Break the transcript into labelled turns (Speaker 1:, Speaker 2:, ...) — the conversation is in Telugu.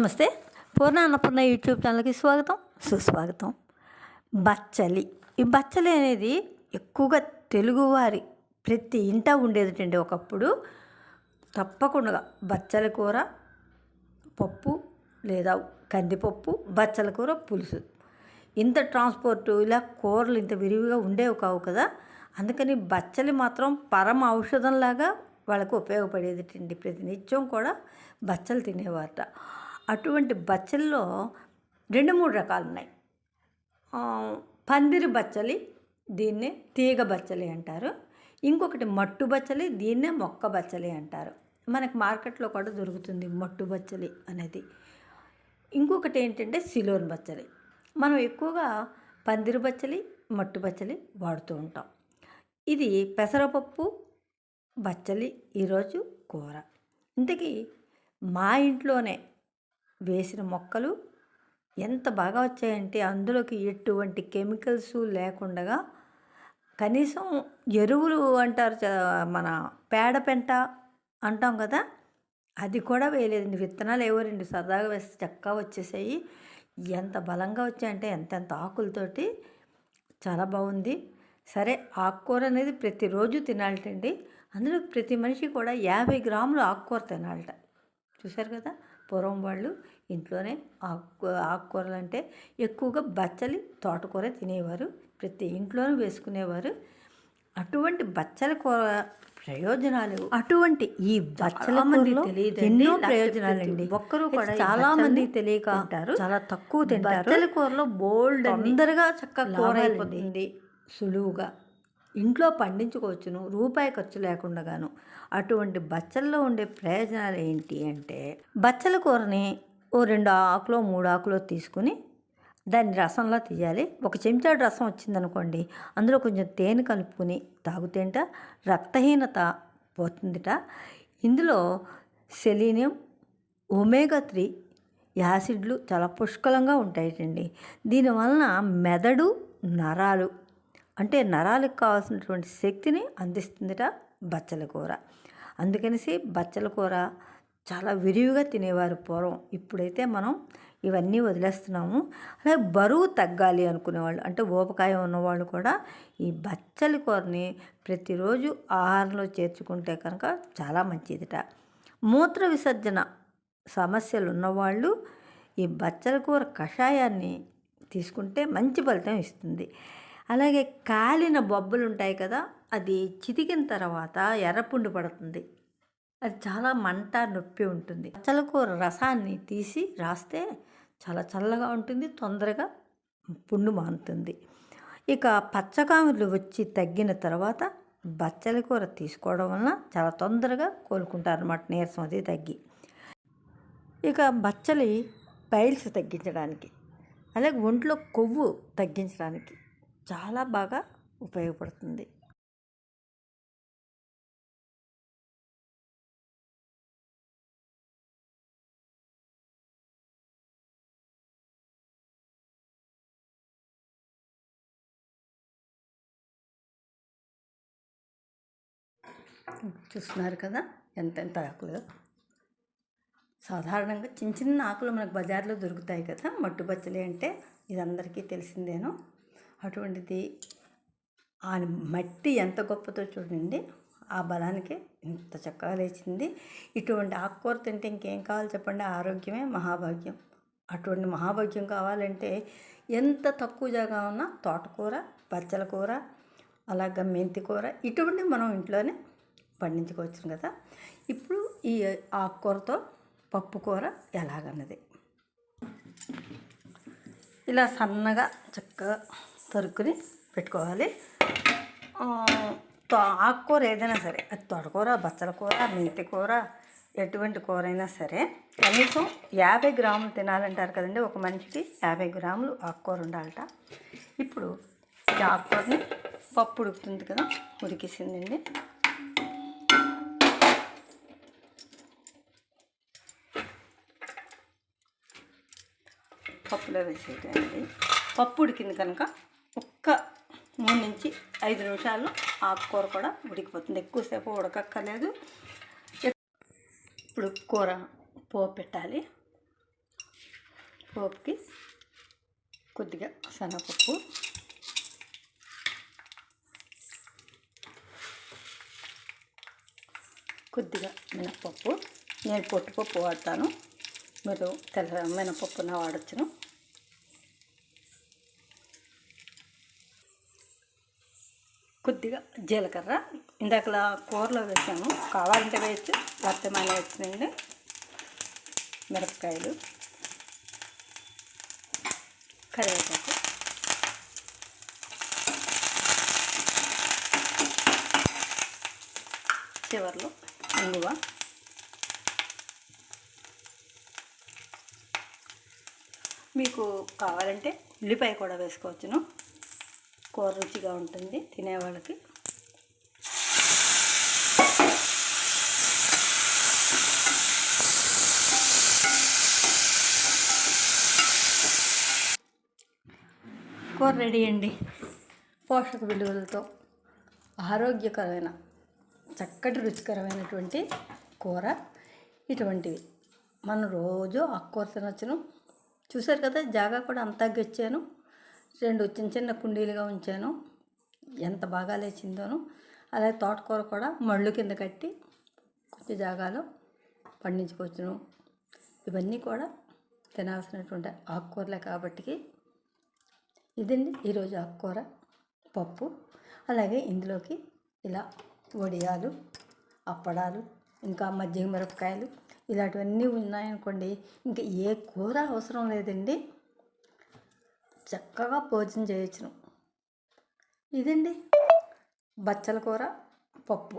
Speaker 1: నమస్తే. పూర్ణ అన్నపూర్ణ యూట్యూబ్ ఛానల్కి స్వాగతం. సుస్వాగతం. బచ్చలి. ఈ బచ్చలి అనేది ఎక్కువగా తెలుగువారి ప్రతి ఇంట ఉండేదిటండి ఒకప్పుడు. తప్పకుండా బచ్చల కూర పప్పు లేదా కందిపప్పు బచ్చల కూర పులుసు. ఇంత ట్రాన్స్పోర్ట్ ఇలా కూరలు ఇంత విరివిగా ఉండేవి కావు కదా. అందుకని బచ్చలి మాత్రం పరమ ఔషధంలాగా వాళ్ళకు ఉపయోగపడేదిటండి. ప్రతి నిత్యం కూడా బచ్చలు తినేవారట. అటువంటి బచ్చల్లో రెండు మూడు రకాలు ఉన్నాయి పందిరి బచ్చలి దీన్నే తీగ బచ్చలి అంటారు. ఇంకొకటి మట్టు బచ్చలి దీన్నే మొక్క బచ్చలి అంటారు. మనకి మార్కెట్లో కూడా దొరుకుతుంది మట్టు బచ్చలి అనేది. ఇంకొకటి ఏంటంటే సిలోన్ బచ్చలి. మనం ఎక్కువగా పందిరి బచ్చలి మట్టు బచ్చలి వాడుతూ ఉంటాం. ఇది పెసరపప్పు బచ్చలి ఈరోజు కూర. ఇంతకీ మా ఇంట్లోనే వేసిన మొక్కలు ఎంత బాగా వచ్చాయంటే అందులోకి ఎటువంటి కెమికల్స్ లేకుండా కనీసం ఎరువులు అంటారు చ- మన పేడ పెంట అంటాం కదా అది కూడా వేయలేదండి. విత్తనాలు ఏవో రెండు సరదాగా వేస్తే చక్కగా వచ్చేసాయి. ఎంత బలంగా వచ్చాయంటే ఎంతెంత ఆకులతోటి చాలా బాగుంది. సరే ఆకుకూర అనేది ప్రతిరోజు తినాలటండి. అందులో ప్రతి మనిషి కూడా యాభై గ్రాములు ఆకుకూర తినాలట. చూశారు కదా? పూర్వం వాళ్ళు ఇంట్లోనే ఆకు ఆకుకూరలు అంటే ఎక్కువగా బచ్చలి తోటకూర తినేవారు ప్రతి ఇంట్లోనూ వేసుకునేవారు. అటువంటి బచ్చల కూర ప్రయోజనాలు అటువంటి ఈ బచ్చల తెలియదు ఎన్నో ప్రయోజనాలండి. ఒక్కరు కూడా చాలా మంది తెలియక ఉంటారు చాలా తక్కువ తింటారు. బచ్చల కూరలో బోల్డ్ తొందరగా చక్కగా కూర అయిపోతుంది. సులువుగా ఇంట్లో పండించుకోవచ్చును రూపాయి ఖర్చు లేకుండాను అటువంటి బచ్చల్లో ఉండే ప్రయోజనాలు ఏంటి అంటే బచ్చల కూరని ఓ రెండు ఆకులో మూడు ఆకులో తీసుకుని దాన్ని రసంలో తీయాలి. ఒక చెంచాడు రసం వచ్చిందనుకోండి అందులో కొంచెం తేనె కలుపుకొని తాగుతేంట రక్తహీనత పోతుందిట. ఇందులో సెలీనియం ఒమేగా త్రీ యాసిడ్లు చాలా పుష్కలంగా ఉంటాయటండి. దీనివలన మెదడు నరాలు అంటే నరాలకు కావాల్సినటువంటి శక్తిని అందిస్తుందిట బచ్చల కూర. అందుకనేసి బచ్చల కూర చాలా విరివిగా తినేవారు పూర్వం. ఇప్పుడైతే మనం ఇవన్నీ వదిలేస్తున్నాము. అలాగే బరువు తగ్గాలి అనుకునేవాళ్ళు అంటే ఊపకాయం ఉన్నవాళ్ళు కూడా ఈ బచ్చలి కూరని ప్రతిరోజు ఆహారంలో చేర్చుకుంటే కనుక చాలా మంచిదిట. మూత్ర విసర్జన సమస్యలు ఉన్నవాళ్ళు ఈ బచ్చల కూర కషాయాన్ని తీసుకుంటే మంచి ఫలితం ఇస్తుంది. అలాగే కాలిన బొబ్బలు ఉంటాయి కదా అది చితికిన తర్వాత ఎర్రపుండు పడుతుంది. అది చాలా మంట నొప్పి ఉంటుంది. బచ్చల కూర రసాన్ని తీసి రాస్తే చాలా చల్లగా ఉంటుంది తొందరగా పుండు మానుతుంది. ఇక పచ్చకామెర్లు వచ్చి తగ్గిన తర్వాత బచ్చల కూర తీసుకోవడం వలన చాలా తొందరగా కోలుకుంటారు అన్నమాట నీరసం అది తగ్గి. ఇక బచ్చలి పైల్స్ తగ్గించడానికి అలాగే ఒంట్లో కొవ్వు తగ్గించడానికి చాలా బాగా ఉపయోగపడుతుంది. చూస్తున్నారు కదా? ఎంతెంత ఆకులు? సాధారణంగా చిన్న చిన్న ఆకులు మనకు బజార్లో దొరుకుతాయి కదా? మట్టు బచ్చలి అంటే ఇది అందరికీ తెలిసిందేనో. అటువంటిది ఆ మట్టి ఎంత గొప్పతో చూడండి. ఆ బలానికి ఇంత చక్కగా లేచింది. ఇటువంటి ఆకుకూర తింటే ఇంకేం కావాలి చెప్పండి? ఆరోగ్యమే మహాభాగ్యం. అటువంటి మహాభాగ్యం కావాలంటే ఎంత తక్కువ జాగా ఉన్నా తోటకూర పచ్చల కూర అలాగ మెంతి కూర ఇటువంటి మనం ఇంట్లోనే పండించుకోవచ్చు కదా. ఇప్పుడు ఈ ఆకుకూరతో పప్పు కూర ఎలాగన్నది? ఇలా సన్నగా చక్కగా తరుక్కుని పెట్టుకోవాలి. తో- ఆకుకూర ఏదైనా సరే అది తొడకూర బచ్చల కూర మేతి కూర ఎటువంటి కూర అయినా సరే కనీసం యాభై గ్రాములు తినాలంటారు కదండి. ఒక మనిషికి యాభై గ్రాములు ఆకుకూర ఉండాలట. ఇప్పుడు ఈ ఆకుకూరని పప్పు ఉడుకుతుంది కదా ఉడికేసిందండి. పప్పులో వేసేటండి పప్పు ఉడికింది కనుక ఒక్క మూడు నుంచి ఐదు నిమిషాల్లో ఆకుకూర కూడా ఉడికిపోతుంది. ఎక్కువసేపు ఉడకక్కర్లేదు. ఇప్పుడు కూర పోపు పెట్టాలి. పోపుకి కొద్దిగా శనగపప్పు. కొద్దిగా మినప్పప్పు. నేను పొట్టుపప్పు వాడతాను. మీరు తెల్ల మినపప్పున వాడచ్చును. కొద్దిగా జీలకర్ర ఇందాకలా కూరలో వేసాము కావాలంటే వేయచ్చు లేకపోతే మన వేసిందండి మిరపకాయలు కరివేపాకు. చివర్లో ఇంగువ. మీకు కావాలంటే ఉల్లిపాయ కూడా వేసుకోవచ్చును. కూర రుచిగా ఉంటుంది తినేవాళ్ళకి. కూర రెడీ అండి. పోషక విలువలతో ఆరోగ్యకరమైన చక్కటి రుచికరమైనటువంటి కూర ఇటువంటివి. మనం రోజు ఆ కూర తినొచ్చును. చూశారు కదా జాగా కూడా అంతా గెచ్చాను. రెండు చిన్న చిన్న కుండీలుగా ఉంచాను. ఎంత బాగా లేచిందోను. అలాగే తోటకూర కూడా మళ్ళు కింద కట్టి కొంచెం జాగాలో పండించుకోవచ్చును. ఇవన్నీ కూడా తినాల్సినటువంటి ఆకుకూరలే కాబట్టికి. ఇదండి ఈరోజు ఆకుకూర పప్పు. అలాగే ఇందులోకి ఇలా వడియాలు అప్పడాలు ఇంకా మజ్జిగ మిరపకాయలు ఇలాంటివన్నీ ఉన్నాయనుకోండి. ఇంకా ఏ కూర అవసరం లేదండి. చక్కగా భోజనం చేయొచ్చును ఇదండి బచ్చల కూర పప్పు.